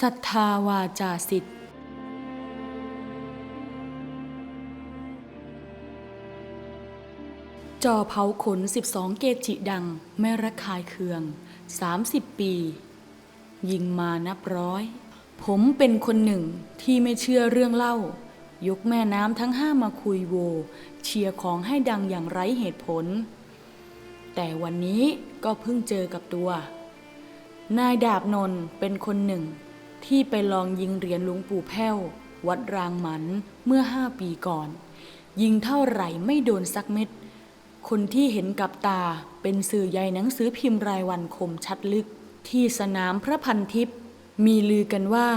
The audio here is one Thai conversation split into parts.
ศรัทธาวาจาสิทธิ์จอเผาขน 12 เกจิดังไม่ระคายเคือง 30 ปี ยิงมานับร้อย ผมเป็นคนหนึ่งที่ไม่เชื่อเรื่องเล่า ยกแม่น้ำทั้งห้ามาคุยโว เชียร์ของให้ดังอย่างไร้เหตุผล แต่วันนี้ก็เพิ่งเจอกับตัว นายดาบนนเป็นคนหนึ่ง ที่ไปลองยิงเหรียญหลวงปู่แพ้ว วัดรางหมันเมื่อห้าปีก่อน ยิงเท่าไหร่ไม่โดนสักเม็ด คนที่เห็นกับตาเป็นสื่อใหญ่หนังสือพิมพ์รายวันคมชัดลึก ที่สนามพระพันทิพย์มีลือกันว่า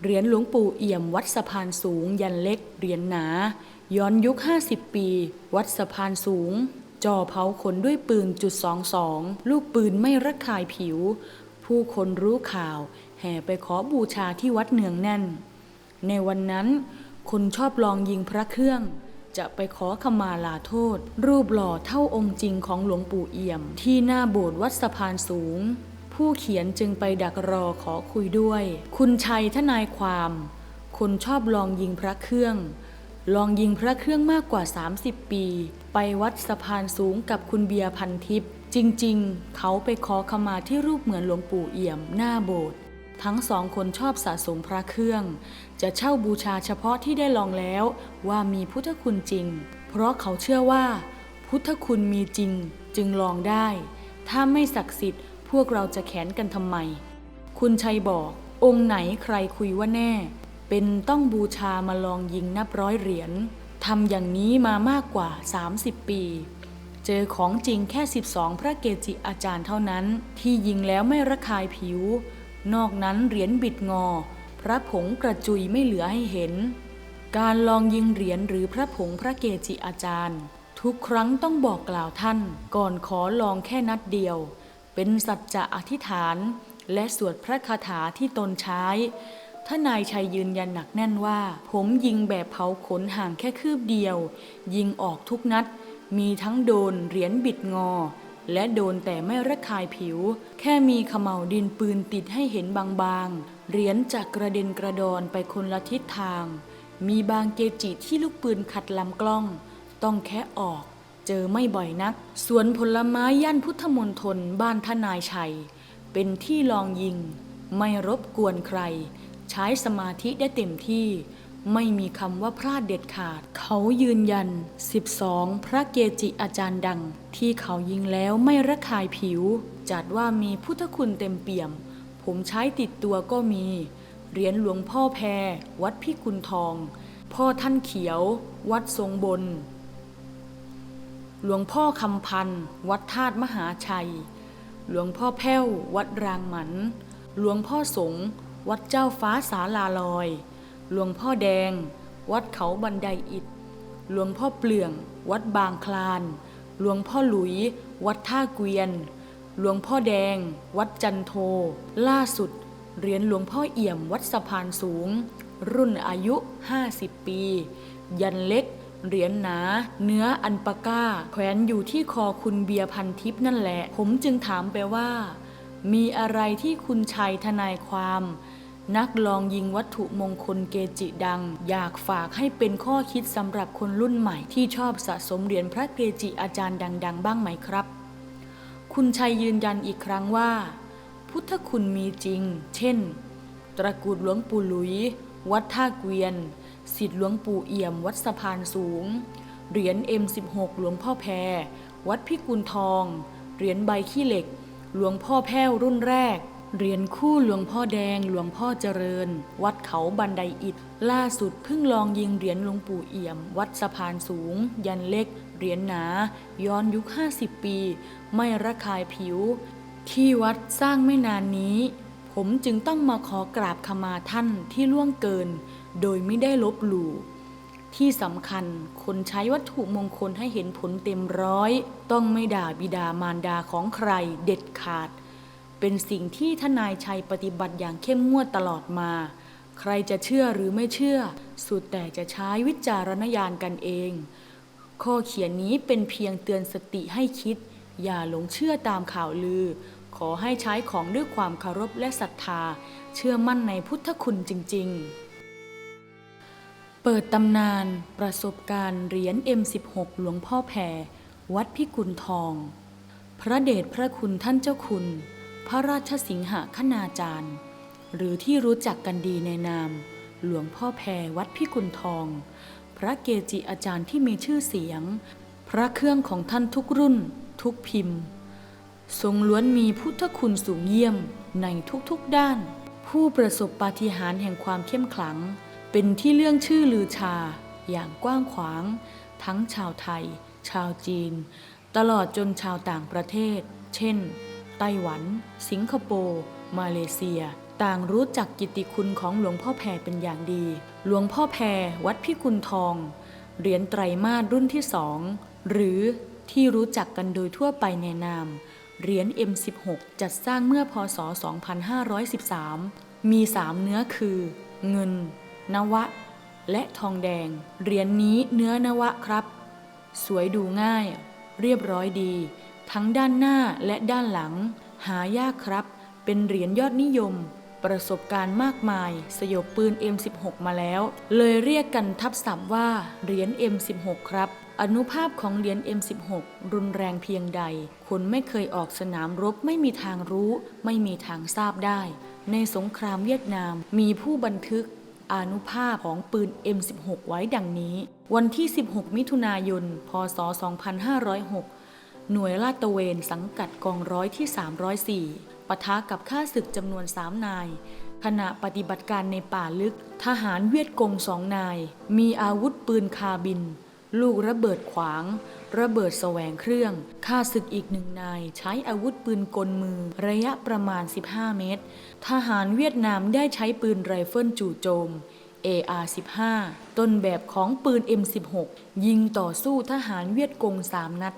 เหรียญหลวงปู่เอี่ยมวัดสะพานสูง ยันเล็กเหรียญหนา ย้อนยุค 50 ปี วัดสะพานสูงจ่อเผาขนด้วยปืนจุดสองสองลูกปืนไม่ระคายผิว ผู้คนรู้ข่าว แห่ไปขอบูชาที่วัดเนืองแน่น ในวันนั้น คนชอบลองยิงพระเครื่อง จะไปขอขมาลาโทษ รูปหล่อเท่าองค์จริงของหลวงปู่เอี่ยม ที่หน้าโบสถ์วัดสะพานสูง ผู้เขียนจึงไปดักรอขอคุยด้วย คุณชัยทนายความ คนชอบลองยิงพระเครื่องลองยิงพระเครื่องมากกว่า 30 ปี ไปวัดสะพานสูงกับคุณเบียร์พันทิพย์ จริงๆ เขาไปขอขมาที่รูปเหมือนหลวงปู่เอี่ยมหน้าโบสถ์ทั้งสองคนชอบสะสมพระเครื่อง จะเช่าบูชาเฉพาะที่ได้ลองแล้วว่ามีพุทธคุณจริง เพราะเขาเชื่อว่า พุทธคุณมีจริงจึงลองได้ ถ้าไม่ศักดิ์สิทธิ์พวกเราจะแขนกันทำไม คุณชัยบอก องค์ไหนใครคุยว่าแน่ เป็นต้องบูชามาลองยิงนับร้อยเหรียญทำอย่างนี้มามากกว่า 30 ปี เจอของจริงแค่ 12 พระเกจิอาจารย์เท่านั้น ที่ยิงแล้วไม่ระคายผิว นอกนั้นเหรียญบิดงอ พระผงกระจุยไม่เหลือให้เห็น การลองยิงเหรียญหรือพระผงพระเกจิอาจารย์ ทุกครั้งต้องบอกกล่าวท่าน ก่อนขอลองแค่นัดเดียว เป็นสัจจะอธิษฐาน และสวดพระคาถาที่ตนใช้ท่านายชัยยืนยันหนักแน่นว่า ผมยิงแบบเผาขนห่างแค่คืบเดียว ยิงออกทุกนัด มีทั้งโดนเหรียญบิดงอ และโดนแต่ไม่ระคายผิว แค่มีขม่าดินปืนติดให้เห็นบางๆ เหรียญจากกระเด็นกระดอนไปคนละทิศทาง มีบางเกจิที่ลูกปืนขัดลำกล้อง ต้องแค่ออกเจอไม่บ่อยนัก สวนผลไม้ย่านพุทธมณฑลบ้านทนายชัย เป็นที่ลองยิง ไม่รบกวนใคร ใช้สมาธิได้เต็มที่ ไม่มีคำว่าพลาดเด็ดขาด เขายืนยัน 12 พระเกจิอาจารย์ดัง ที่เขายิงแล้วไม่ระคายผิว จัดว่ามีพุทธคุณเต็มเปี่ยม ผมใช้ติดตัวก็มี เหรียญหลวงพ่อแพร วัดพิกุลทอง พ่อท่านเขียว วัดทรงบน หลวงพ่อคำพันธ์วัดธาตุมหาชัย หลวงพ่อแพ้ว วัดรางหมัน หลวงพ่อสงฆ์วัดเจ้าฟ้าสาลาลอย หลวงพ่อแดง วัดเขาบันไดอิฐ หลวงพ่อเปลือง วัดบางคลาน หลวงพ่อหลุย วัดท่าเกวียน หลวงพ่อแดง วัดจันโท ล่าสุดเหรียญหลวงพ่อเอี่ยมวัดสะพานสูง รุ่นอายุ 50 ปี ยันเล็ก เหรียญหนา เนื้ออันปาก้า แขวนอยู่ที่คอคุณเบียร์พันทิพย์นั่นแหละ ผมจึงถามไปว่า มีอะไรที่คุณชัยทนายความ นักลองยิงวัตถุมงคลเกจิดัง อยากฝากให้เป็นข้อคิดสำหรับคนรุ่นใหม่ที่ชอบสะสมเหรียญพระเกจิอาจารย์ดัง ๆ บ้างไหมครับ คุณชัยยืนยันอีกครั้งว่า พุทธคุณมีจริง เช่น ตระกูลหลวงปู่หลุย วัดท่าเกวียนสิทธิหลวงปู่เอี่ยม วัดสะพานสูง เหรียญ M16 หลวงพ่อแพร วัดพิกุลทอง เหรียญใบขี้เหล็ก หลวงพ่อแพ้วรุ่นแรก เหรียญคู่หลวงพ่อแดงหลวงพ่อเจริญ วัดเขาบันไดอิฐล่าสุดเพิ่งลองยิงเหรียญหลวงปู่เอี่ยม วัดสะพานสูง ยันเล็ก เหรียญหนา ย้อนยุค 50 ปี ไม่ระคายผิว ที่วัดสร้างไม่นานนี้ ผมจึงต้องมาขอกราบขมาท่านที่ล่วงเกิน โดยไม่ได้ลบหลู่ที่สำคัญคนใช้วัตถุมงคลให้เห็นผลเต็มร้อย ต้องไม่ด่าบิดามารดาของใครเด็ดขาด เป็นสิ่งที่ทนายชัยปฏิบัติอย่างเข้มงวดตลอดมา ใครจะเชื่อหรือไม่เชื่อ สุดแต่จะใช้วิจารณญาณกันเอง ข้อเขียนนี้เป็นเพียงเตือนสติให้คิด อย่าหลงเชื่อตามข่าวลือ ขอให้ใช้ของด้วยความเคารพและศรัทธา เชื่อมั่นในพุทธคุณจริง ๆ เปิดตำนาน ประสบการณ์เหรียญ M16 หลวงพ่อแพรวัดพิกุลทอง พระเดชพระคุณท่านเจ้าคุณ พระราชสิงหคณาจารย์ หรือที่รู้จักกันดีในนาม หลวงพ่อแพรวัดพิกุลทอง พระเกจิอาจารย์ที่มีชื่อเสียง พระเครื่องของท่านทุกรุ่น ทุกพิมพ์ ทรงล้วนมีพุทธคุณสูงเยี่ยมในทุกๆด้าน ผู้ประสบปาฏิหาริย์แห่งความเข้มขลัง เป็นที่เรื่องชื่อลือชา อย่างกว้างขวาง ทั้งชาวไทย ชาวจีน ตลอดจนชาวต่างประเทศ เช่น ไต้หวัน สิงคโปร์ มาเลเซีย ต่างรู้จักกิตติคุณของหลวงพ่อแพรเป็นอย่างดี หลวงพ่อแพรวัดพิกุลทอง เหรียญไตรมาสรุ่นที่สอง หรือที่รู้จักกันโดยทั่วไปในนาม เหรียญ M16 จัดสร้างเมื่อพศ 2513 มี 3 เนื้อคือ เงิน นวะ และทองแดง เหรียญนนี้เนื้อนวะครับ สวยดูง่าย เรียบร้อยดี ทั้งด้านหน้าและด้านหลัง หายากครับ เป็นเหรียญยอดนิยม ประสบการณ์มากมาย สยบปืน M16 มาแล้ว เลยเรียกกันทับศัพท์ว่าเหรียญ M16 ครับ อนุภาพของเหรียญ M16 รุนแรงเพียงใด คนไม่เคยออกสนามรบไม่มีทางรู้ ไม่มีทางทราบได้ ในสงครามเวียดนามมีผู้บันทึกอนุภาพของปืน M16 ไว้ดังนี้ วันที่ 16 มิถุนายน พศ 2506 หน่วยลาดตระเวนสังกัดกองร้อยที่ 304ปะทะกับข้าศึกจำนวน 3 นาย ขณะปฏิบัติการในป่าลึก ทหารเวียดกงสองนาย มีอาวุธปืนคาบิน ลูกระเบิดขวาง ระเบิดแสวงเครื่องข้าศึกอีกหนึ่งนาย ใช้อาวุธปืนกลมือ ระยะประมาณ 15 เมตร ทหารเวียดนามได้ใช้ปืนไรเฟิลจู่โจม AR-15 ต้นแบบของปืน M16 ยิงต่อสู้ทหารเวียดกงสามนัด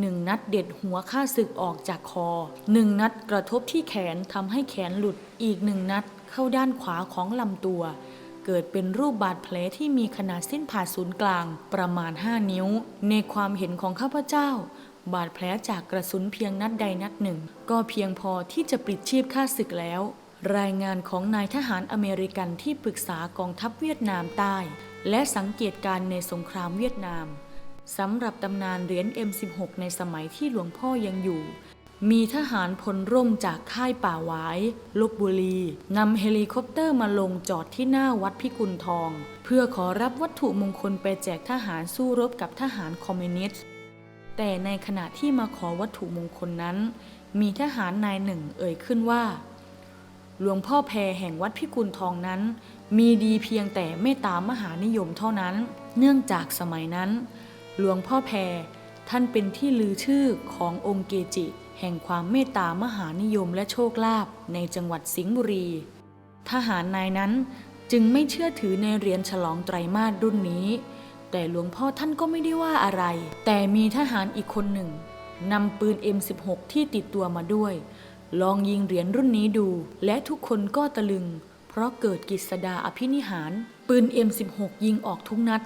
หนึ่งนัดเด็ดหัวข้าศึกออกจากคอหนึ่งนัดกระทบที่แขนทำให้แขนหลุดอีกหนึ่งนัดเข้าด้านขวาของลำตัว เกิดเป็นรูปบาดแผลที่มีขนาดเส้นผ่าศูนย์กลางประมาณ 5 นิ้ว ในความเห็นของข้าพเจ้า บาดแผลจากกระสุนเพียงนัดใดนัดหนึ่ง ก็เพียงพอที่จะปลิดชีพข้าศึกแล้ว รายงานของนายทหารอเมริกันที่ปรึกษากองทัพเวียดนามใต้ และสังเกตการณ์ในสงครามเวียดนาม สำหรับตำนานเหรียญ M16 ในสมัยที่หลวงพ่อยังอยู่ มีทหารพลร่มจากค่ายป่าหวายลบบุรีนำเฮลิคอปเตอร์มาลงจอดที่หน้าวัดพิกุลทอง เพื่อขอรับวัตถุมงคลไปแจกทหารสู้รบกับทหารคอมมิวนิสต์ แต่ในขณะที่มาขอวัตถุมงคลนั้น มีทหารนายหนึ่งเอ่ยขึ้นว่า หลวงพ่อแพรแห่งวัดพิกุลทองนั้น มีดีเพียงแต่เมตตามหานิยมเท่านั้น เนื่องจากสมัยนั้น หลวงพ่อแพรท่านเป็นที่ลือชื่อขององค์เกจิ แห่งความเมตตามหานิยมและโชคลาภในจังหวัดสิงห์บุรี ทหารนายนั้นจึงไม่เชื่อถือในเหรียญฉลองไตรมาสรุ่นนี้ แต่หลวงพ่อท่านก็ไม่ได้ว่าอะไร แต่มีทหารอีกคนหนึ่งนำปืน M16 ที่ติดตัวมาด้วย ลองยิงเหรียญรุ่นนี้ดู และทุกคนก็ตะลึง เพราะเกิดกิจสดาอภินิหาร ปืน M16 ยิงออกทุกนัด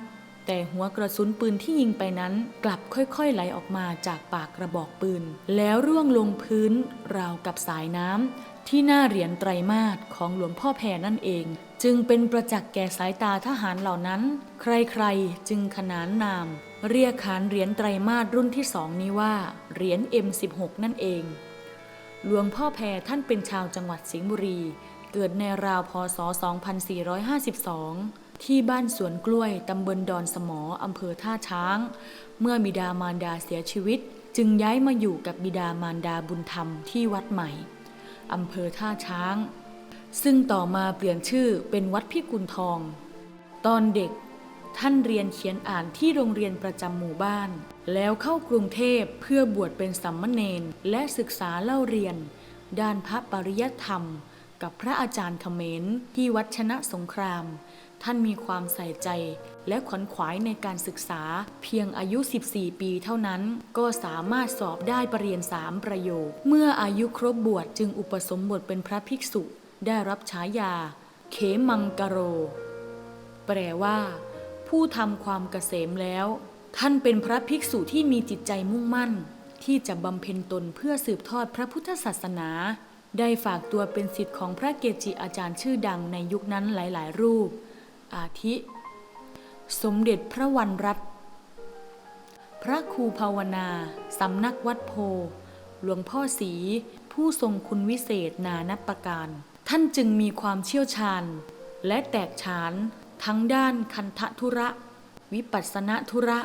แต่หัวกระสุนปืนที่ยิงไปนั้น กลับค่อยๆไหลออกมาจากปากกระบอกปืน แล้วร่วงลงพื้น ราวกับสายน้ำที่หน้าเหรียญไตรมาสของหลวงพ่อแพรนั่นเอง จึงเป็นประจักษ์แก่สายตาทหารเหล่านั้น ใครๆ จึงขนานนาม เรียกขานเหรียญไตรมาสรุ่นที่สองนี้ว่าเหรียญ M16 นั่นเอง หลวงพ่อแพรท่านเป็นชาวจังหวัดสิงห์บุรี เกิดในราวพศ 2452 ที่บ้านสวนกล้วยตำบลดอนสมออำเภอท่าช้าง เมื่อบิดามารดาเสียชีวิต จึงย้ายมาอยู่กับบิดามารดาบุญธรรมที่วัดใหม่อำเภอท่าช้าง ซึ่งต่อมาเปลี่ยนชื่อเป็นวัดพิกุลทอง ตอนเด็กท่านเรียนเขียนอ่านที่โรงเรียนประจำหมู่บ้าน แล้วเข้ากรุงเทพเพื่อบวชเป็นสัมมเนนและศึกษาเล่าเรียน ด้านพระปริยธรรม กับพระอาจารย์เขมรที่วัดชนะสงคราม ท่านมีความใส่ใจและขวนขวายในการศึกษาเพียงอายุ 14 ปีเท่านั้น ก็สามารถสอบได้ประเรียนสามประโยค เมื่ออายุครบบวชจึงอุปสมบทเป็นพระภิกษุ ได้รับฉายา เขมังกโร แปลว่า ผู้ทำความเกษมแล้ว ท่านเป็นพระภิกษุที่มีจิตใจมุ่งมั่น ที่จะบำเพ็ญตนเพื่อสืบทอดพระพุทธศาสนา ได้ฝากตัวเป็นศิษย์ของพระเกจิอาจารย์ชื่อดังในยุคนั้นหลาย ๆ รูป อาทิ สมเด็จพระวันรัตพระครูภาวนา สำนักวัดโพ หลวงพ่อศรีผู้ทรงคุณวิเศษนานับประการ ท่านจึงมีความเชี่ยวชาญ และแตกฉานทั้งด้านคันธทุระ วิปัสสนธุระ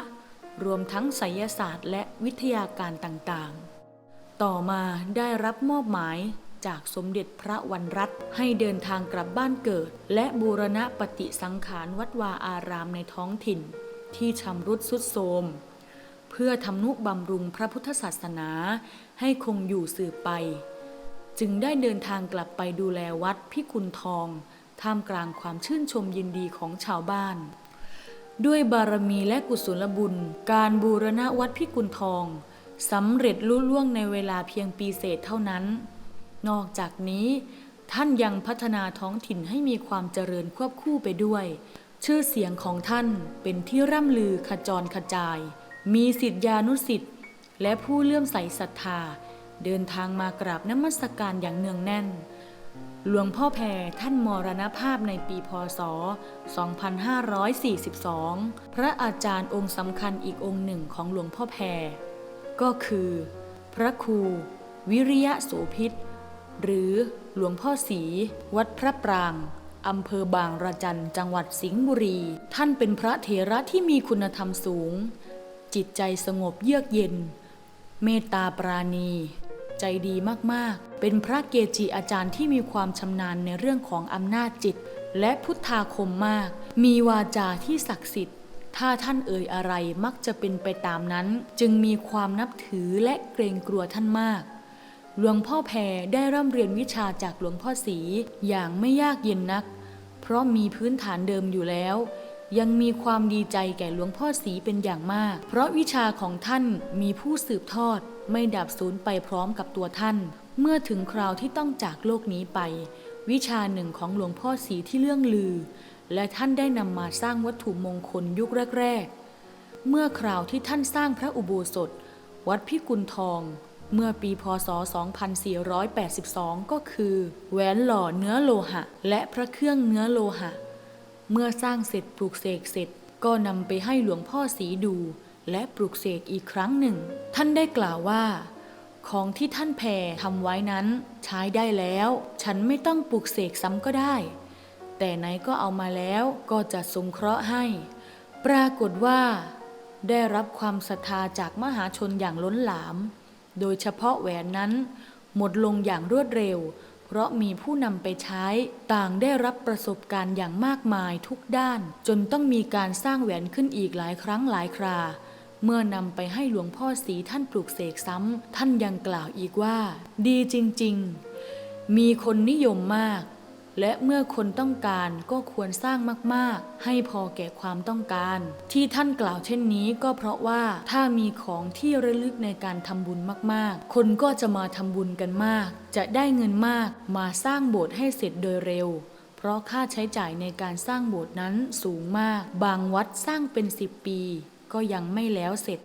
รวมทั้งไสยศาสตร์และวิทยาการต่าง ๆ ต่อมาได้รับมอบหมาย จากสมเด็จพระวันรัตน์ให้เดินทางกลับบ้านเกิด และบูรณะปฏิสังขารวัดวาอารามในท้องถิ่น ที่ชำรุดสุดโทรมเพื่อทำนุบำรุงพระพุทธศาสนาให้คงอยู่สืบไป จึงได้เดินทางกลับไปดูแลวัดพิกุลทอง ท่ามกลางความชื่นชมยินดีของชาวบ้าน ด้วยบารมีและกุศลบุญ การบูรณะวัดพิกุลทองสำเร็จลุล่วงในเวลาเพียงปีเศษเท่านั้น นอกจากนี้ ท่านยังพัฒนาท้องถิ่นให้มีความเจริญควบคู่ไปด้วย ชื่อเสียงของท่านเป็นที่ร่ำลือขจรขจาย มีสิทธิานุสิทธิ์และผู้เลื่อมใสศรัทธา เดินทางมากราบนมัสการอย่างเนืองแน่น หลวงพ่อแพรท่านมรณภาพในปีพศ 2542 พระอาจารย์องค์สำคัญอีกองค์หนึ่งของหลวงพ่อแพรก็คือ พระครูวิริยะโสพิษ หรือหลวงพ่อศรีวัดพระปรางอำเภอบางระจันจังหวัดสิงห์บุรี ท่านเป็นพระเถระที่มีคุณธรรมสูง จิตใจสงบเยือกเย็น เมตตาปราณี ใจดีมากๆ เป็นพระเกจิอาจารย์ที่มีความชำนาญในเรื่องของอำนาจจิต และพุทธาคมมาก มีวาจาที่ศักดิ์สิทธิ์ ถ้าท่านเอ่ยอะไรมักจะเป็นไปตามนั้น จึงมีความนับถือและเกรงกลัวท่านมาก หลวงพ่อแพรได้ร่ำเรียนวิชาจากหลวงพ่อศรีอย่างไม่ยากเย็นนัก เพราะมีพื้นฐานเดิมอยู่แล้ว ยังมีความดีใจแก่หลวงพ่อศรีเป็นอย่างมาก เพราะวิชาของท่านมีผู้สืบทอด ไม่ดับสูญไปพร้อมกับตัวท่าน เมื่อถึงคราวที่ต้องจากโลกนี้ไป วิชาหนึ่งของหลวงพ่อศรีที่เรื่องลือ และท่านได้นำมาสร้างวัตถุมงคลยุคแรก ๆ เมื่อคราวที่ท่านสร้างพระอุโบสถ วัดพิกุลทอง เมื่อปีพศ 2482 ก็คือแหวนหล่อเนื้อโลหะ และพระเครื่องเนื้อโลหะ เมื่อสร้างเสร็จปลูกเสกเสร็จ ก็นำไปให้หลวงพ่อสีดู และปลูกเสกอีกครั้งหนึ่ง ท่านได้กล่าวว่า ของที่ท่านแพรทำไว้นั้น ใช้ได้แล้ว ฉันไม่ต้องปลูกเสกซ้ำก็ได้ แต่ไหนก็เอามาแล้วก็จะสงเคราะห์ให้ ปรากฏว่า ได้รับความศรัทธาจากมหาชนอย่างล้นหลาม โดยเฉพาะแหวนนั้น หมดลงอย่างรวดเร็ว เพราะมีผู้นำไปใช้ต่างได้รับประสบการณ์อย่างมากมายทุกด้าน จนต้องมีการสร้างแหวนขึ้นอีกหลายครั้งหลายครา เมื่อนำไปให้หลวงพ่อสีท่านปลูกเสกซ้ำท่านยังกล่าวอีกว่า ดีจริง ๆ มีคนนิยมมาก และเมื่อคนต้องการก็ควรสร้างมาก ๆ ให้พอแก่ความต้องการ ที่ท่านกล่าวเช่นนี้ก็เพราะว่าถ้ามีของที่ระลึกในการทำบุญมาก ๆ คนก็จะมาทำบุญกันมาก จะได้เงินมากมาสร้างโบสถ์ให้เสร็จโดยเร็ว เพราะค่าใช้จ่ายในการสร้างโบสถ์นั้นสูงมาก บางวัดสร้างเป็น 10 ปี ก็ยังไม่แล้วเสร็จ